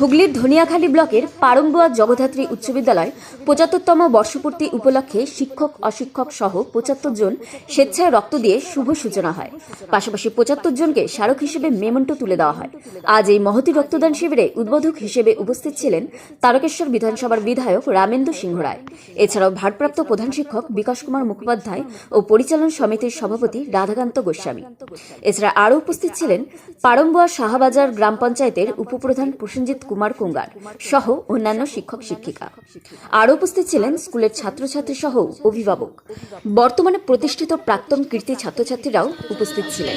হুগলির ধনিয়াখালী ব্লকের পারম্বুয়া জগদ্ধাত্রী উচ্চ বিদ্যালয় পঁচাত্তরতম বর্ষপূর্তি উপলক্ষে শিক্ষক, অশিক্ষক সহ পঁচাত্তর জন স্বেচ্ছায় রক্ত দিয়ে শুভ সূচনা হয়। পাশাপাশি পঁচাত্তর জনকে স্মারক হিসেবে মেমন্টো তুলে দেওয়া হয়। আজ এই মহতি রক্তদান শিবিরে উদ্বোধক হিসেবে উপস্থিত ছিলেন তারকেশ্বর বিধানসভার বিধায়ক রামেন্দু সিংহ রায়। এছাড়াও ভারপ্রাপ্ত প্রধান শিক্ষক বিকাশ কুমার মুখোপাধ্যায় ও পরিচালন সমিতির সভাপতি রাধাকান্ত গোস্বামী। এছাড়া আরও উপস্থিত ছিলেন পারম্বুয়া শাহবাজার গ্রাম পঞ্চায়েতের উপপ্রধান প্রসেনজিৎ কুমার কুঙ্গার সহ অন্যান্য শিক্ষক, শিক্ষিকা। আরও উপস্থিত ছিলেন স্কুলের ছাত্রছাত্রী সহ অভিভাবক। বর্তমানে প্রতিষ্ঠিত প্রাক্তন কীর্তি ছাত্রছাত্রীরাও উপস্থিত ছিলেন।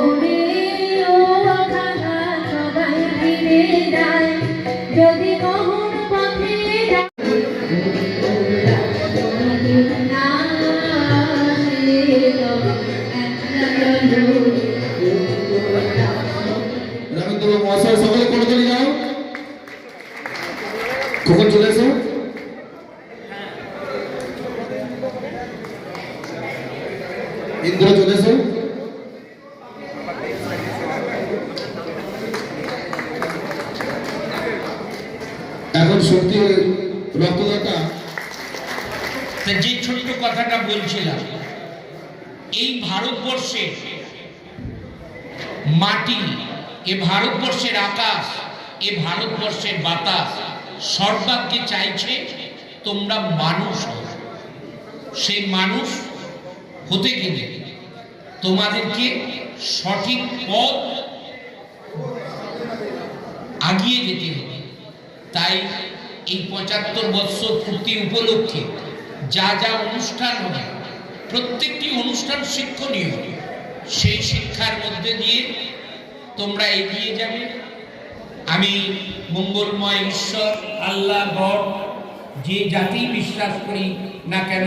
কখন চলে এসো ইন্দ্র চলে এসো এখন সত্যি রক্তদাতা? যে ছোট্ট কথাটা বলছিলাম, এই ভারতবর্ষে মাটি, এ ভারতবর্ষের আকাশ, এ ভারতবর্ষের বাতাস সর্বাগ্যে চাইছে তোমরা মানুষ হও। সেই মানুষ হতে গেলে তোমাদেরকে সঠিক পথ আগিয়ে যেতে হবে। তাই এই পঁচাত্তর বৎসর পূর্তি উপলক্ষে যা যা অনুষ্ঠান হবে প্রত্যেকটি অনুষ্ঠান শিক্ষণীয়, সেই শিক্ষার মধ্যে দিয়ে তোমরা এগিয়ে যাবে। আমি মঙ্গলময় ঈশ্বর, আল্লাহ, গড, যে জাতি বিশ্বাস করি না কেন,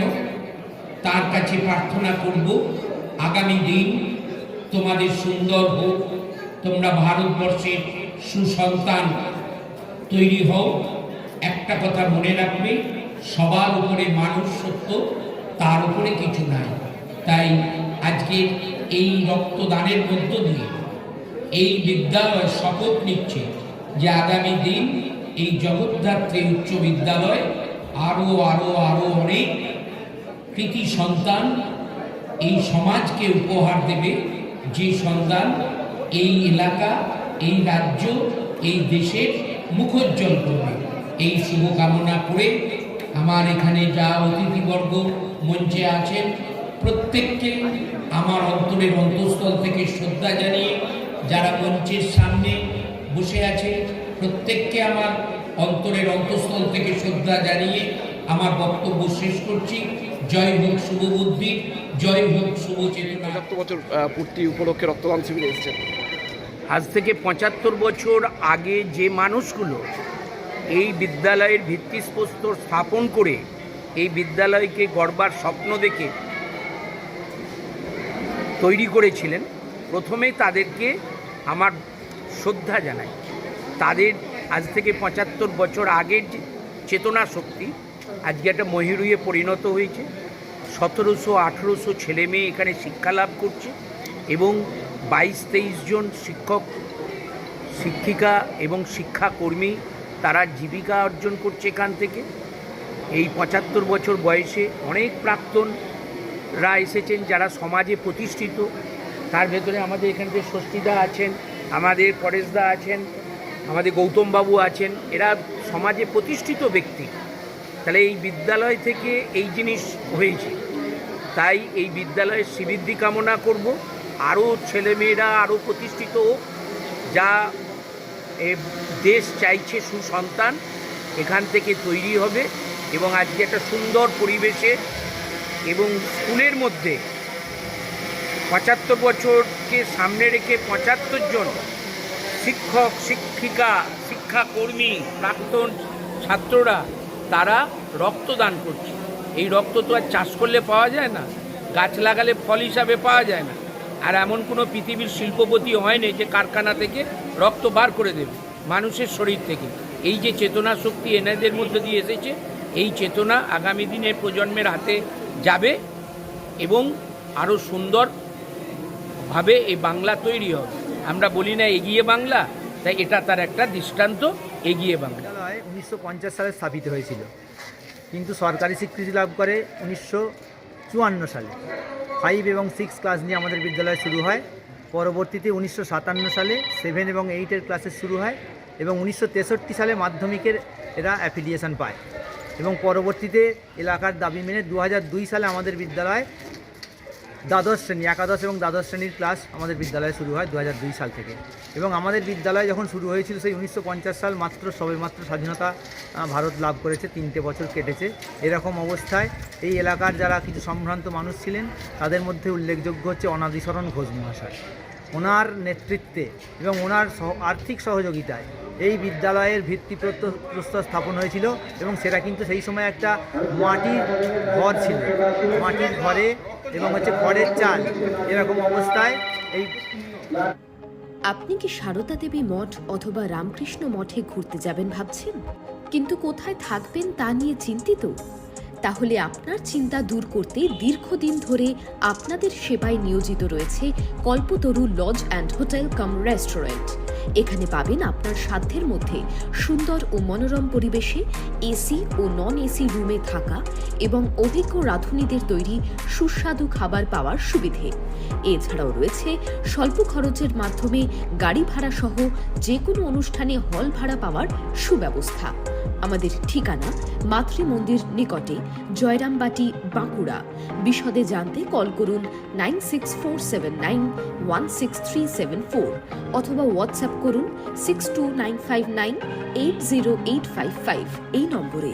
তার কাছে প্রার্থনা করব, আগামী দিন তোমাদের সুন্দর হোক, তোমরা ভারতবর্ষের সুসন্তান, তৈরি হও। একটা কথা মনে রাখবে, সবার উপরে মানুষ সত্য, তার উপরে কিছু নাই। তাই আজকে এই রক্তদানের মধ্য দিয়ে, এই বিদ্যালয় শপথ নিচ্ছে। যে আগামী দিন এই জগদ্ধাত্রী উচ্চ বিদ্যালয় আরও আরও আরও অনেক কৃতি সন্তান এই সমাজকে উপহার দেবে। যে সন্তান এই এলাকা, এই রাজ্য, এই দেশের মুখোজ্জ্বল করবে। এই শুভকামনা করে আমার এখানে যা অতিথিবর্গ মঞ্চে আছেন, প্রত্যেককে আমার অন্তরের অন্তঃস্থল থেকে শ্রদ্ধা জানিয়ে যারা মঞ্চের সামনে বসে আছে। প্রত্যেককে আমার অন্তরের অন্তঃস্থল থেকে শ্রদ্ধা জানিয়ে আমার বক্তব্য শেষ করছি। জয় হোক শুভ বুদ্ধি জয় হোক শুভ চেতনা। বছর পূর্তি উপলক্ষে রক্তদান শিবিরে এসেছেন। আজ থেকে পঁচাত্তর বছর আগে যে মানুষগুলো এই বিদ্যালয়ের ভিত্তিপ্রস্তর স্থাপন করে এই বিদ্যালয়কে গড়বার স্বপ্ন দেখে তৈরি করেছিলেন প্রথমেই তাদেরকে আমার শ্রদ্ধা জানাই। তাদের আজ থেকে পঁচাত্তর বছর আগের যে চেতনা শক্তি, আজকে একটা মহিরুয়ে পরিণত হয়েছে। সতেরোশো আঠেরোশো ছেলে মেয়ে এখানে শিক্ষা লাভ করছে এবং বাইশ তেইশ জন শিক্ষক, শিক্ষিকা এবং শিক্ষাকর্মী তারা জীবিকা অর্জন করছে এখান থেকে। এই পঁচাত্তর বছর বয়সে অনেক প্রাক্তনরা এসেছেন যারা সমাজে প্রতিষ্ঠিত। তার ভেতরে আমাদের এখান থেকে ষষ্ঠীদা আছেন আমাদের পরেশদা আছেন, আমাদের গৌতমবাবু আছেন, এরা সমাজে প্রতিষ্ঠিত ব্যক্তি। তাহলে এই বিদ্যালয় থেকে এই জিনিস হয়েছে। তাই এই বিদ্যালয়ের শ্রীবৃদ্ধি কামনা করব। আরও ছেলেমেয়েরা আরও প্রতিষ্ঠিত হোক। যা দেশ চাইছে সুসন্তান, এখান থেকে তৈরি হবে এবং আজকে একটা সুন্দর পরিবেশে এবং স্কুলের মধ্যে পঁচাত্তর বছরকে সামনে রেখে পঁচাত্তর জন শিক্ষক, শিক্ষিকা, শিক্ষাকর্মী, প্রাক্তন ছাত্ররা তারা রক্তদান করছে। এই রক্ত তো আর চাষ করলে পাওয়া যায় না, গাছ লাগালে ফল হিসাবে পাওয়া যায় না। আর এমন কোনো পৃথিবীর শিল্পপতি হয়নি যে কারখানা থেকে রক্ত বার করে দেবে মানুষের শরীর থেকে। এই যে চেতনা শক্তি এনাদের মধ্যে দিয়ে এসেছে, এই চেতনা আগামী দিনের প্রজন্মের হাতে যাবে এবং আরও সুন্দর ভাবে এই বাংলা তৈরি হবে। আমরা বলি না এগিয়ে বাংলা, তাই এটা তার একটা দৃষ্টান্ত, এগিয়ে বাংলা। উনিশশো সালে স্থাপিত হয়েছিল, কিন্তু সরকারি স্বীকৃতি লাভ করে উনিশশো চুয়ান্ন সালে। ফাইভ এবং সিক্স ক্লাস নিয়ে আমাদের বিদ্যালয় শুরু হয়, পরবর্তীতে উনিশশো সাতান্ন সালে সেভেন এবং এইটের ক্লাসেস শুরু হয় এবং উনিশশো তেষট্টি সালে মাধ্যমিকের এরা অ্যাফিলিয়েশন পায়। এবং পরবর্তীতে এলাকার দাবি মেনে দু সালে আমাদের বিদ্যালয় দ্বাদশ শ্রেণি, একাদশ এবং দ্বাদশ শ্রেণির ক্লাস আমাদের বিদ্যালয়ে শুরু হয় দু সাল থেকে। এবং আমাদের বিদ্যালয় যখন শুরু হয়েছিল সেই উনিশশো পঞ্চাশ সাল মাত্র সবেমাত্র স্বাধীনতা ভারত লাভ করেছে, তিনটে বছর কেটেছে। এরকম অবস্থায় এই এলাকার যারা কিছু সম্ভ্রান্ত মানুষ ছিলেন, তাদের মধ্যে উল্লেখযোগ্য হচ্ছে অনাদিসরণ ঘোষ মহাশয়। ওনার নেতৃত্বে এবং ওনার আর্থিক সহযোগিতায় এই বিদ্যালয়ের ভিত্তিপ্রস্তর প্রস্তর স্থাপন হয়েছিল এবং সেটা কিন্তু সেই সময় একটা মাটির ঘর ছিল। মাটির ঘরে এবং হচ্ছে খড়ের চাল, এরকম অবস্থায় এই আপনি কি সারদা দেবী মঠ অথবা রামকৃষ্ণ মঠে ঘুরতে যাবেন ভাবছেন? কিন্তু কোথায় থাকবেন তা নিয়ে চিন্তিত? তাহলে আপনার চিন্তা দূর করতে দীর্ঘদিন ধরে আপনাদের সেবায় নিয়োজিত রয়েছে Kalpataru lodge and hotel cum restaurant. এখানে পাবেন আপনার সাধ্যের মধ্যে সুন্দর ও মনোরম পরিবেশে এসি ও নন এসি রুমে থাকা এবং অভিজ্ঞ রাঁধুনিদের তৈরি সুস্বাদু খাবার পাওয়ার সুবিধে। এছাড়াও রয়েছে স্বল্প খরচের মাধ্যমে গাড়ি ভাড়া সহ যে কোনো অনুষ্ঠানে হল ভাড়া পাওয়ার সুব্যবস্থা। আমাদের ঠিকানা মাতৃমন্দির নিকটে জয়রামবাটি, বাঁকুড়া। বিশদে জানতে কল করুন nine six four seven nine one six three seven four অথবা হোয়াটসঅ্যাপ করুন six two nine five nine eight zero eight five five এই নম্বরে।